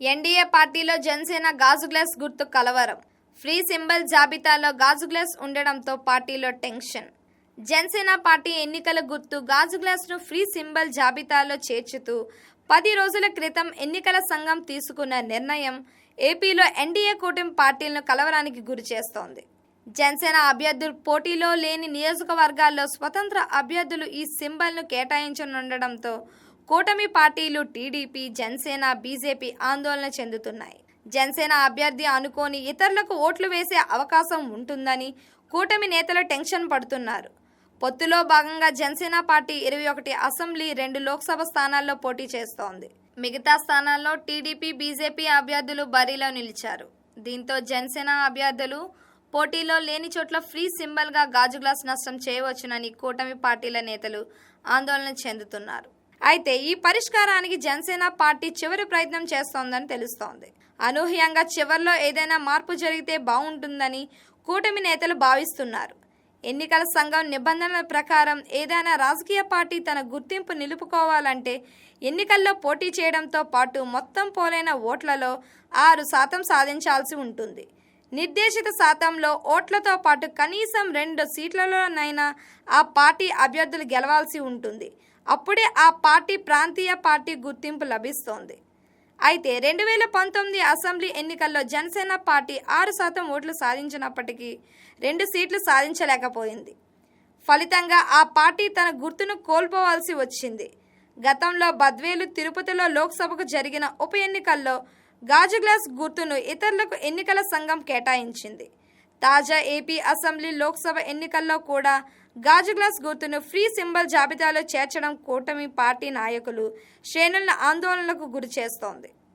NDA పార్టీలో జనసేన గాజు glass గుర్తు కలవరం. ఫ్రీ సింబల్ జాబితాలో గాజు గ్లాస్ ఉండడంతో పార్టీలో టెన్షన్. జనసేన పార్టీ ఎన్నికల గుర్తు గాజు గ్లాస్ను ఫ్రీ సింబల్ జాబితాలో చేర్చుతూ పది రోజుల క్రితం ఎన్నికల సంఘం తీసుకున్న నిర్ణయం ఏపీలో ఎన్డీఏ కూటమి పార్టీలను కలవరానికి గురి చేస్తోంది. జనసేన అభ్యర్థులు పోటీలో లేని నియోజకవర్గాల్లో స్వతంత్ర అభ్యర్థులు ఈ సింబల్ను కేటాయించనుండడంతో కూటమి పార్టీలు టీడీపీ జనసేన బీజేపీ ఆందోళన చెందుతున్నాయి. జనసేన అభ్యర్థి అనుకోని ఇతరులకు ఓట్లు వేసే అవకాశం ఉంటుందని కూటమి నేతలు టెన్షన్ పడుతున్నారు. పొత్తులో భాగంగా జనసేన పార్టీ ఇరవై ఒకటి అసెంబ్లీ రెండు లోక్సభ స్థానాల్లో పోటీ చేస్తోంది. మిగతా స్థానాల్లో టీడీపీ బీజేపీ అభ్యర్థులు బరిలో నిలిచారు. దీంతో జనసేన అభ్యర్థులు పోటీలో లేని చోట్ల ఫ్రీ సింబల్గా గాజు గ్లాస్ నష్టం చేయవచ్చునని కూటమి పార్టీల నేతలు ఆందోళన చెందుతున్నారు. అయితే ఈ పరిష్కారానికి జనసేన పార్టీ చివరి ప్రయత్నం చేస్తోందని తెలుస్తోంది. అనూహ్యంగా చివర్లో ఏదైనా మార్పు జరిగితే బాగుంటుందని కూటమి నేతలు భావిస్తున్నారు. ఎన్నికల సంఘం నిబంధనల ప్రకారం ఏదైనా రాజకీయ పార్టీ తన గుర్తింపు నిలుపుకోవాలంటే ఎన్నికల్లో పోటీ చేయడంతో పాటు మొత్తం పోలైన ఓట్లలో ఆరు శాతం సాధించాల్సి ఉంటుంది. నిర్దేశిత శాతంలో ఓట్లతో పాటు కనీసం రెండు సీట్లలోనైనా ఆ పార్టీ అభ్యర్థులు గెలవాల్సి ఉంటుంది. అప్పుడే ఆ పార్టీ ప్రాంతీయ పార్టీ గుర్తింపు లభిస్తోంది. అయితే రెండు వేల పంతొమ్మిది అసెంబ్లీ ఎన్నికల్లో జనసేన పార్టీ ఆరు శాతం ఓట్లు సాధించినప్పటికీ రెండు సీట్లు సాధించలేకపోయింది. ఫలితంగా ఆ పార్టీ తన గుర్తును కోల్పోవాల్సి వచ్చింది. గతంలో బద్వేలు తిరుపతిలో లోక్సభకు జరిగిన ఉప ఎన్నికల్లో గాజు గ్లాస్ గుర్తును ఇతరులకు ఎన్నికల సంఘం కేటాయించింది. తాజా ఏపీ అసెంబ్లీ లోక్సభ ఎన్నికల్లో కూడా గాజు గ్లాస్ గుర్తును ఫ్రీ సింబల్ జాబితాలో చేర్చడం కూటమి పార్టీ నాయకులు శ్రేణుల ఆందోళనలకు గురి చేస్తోంది.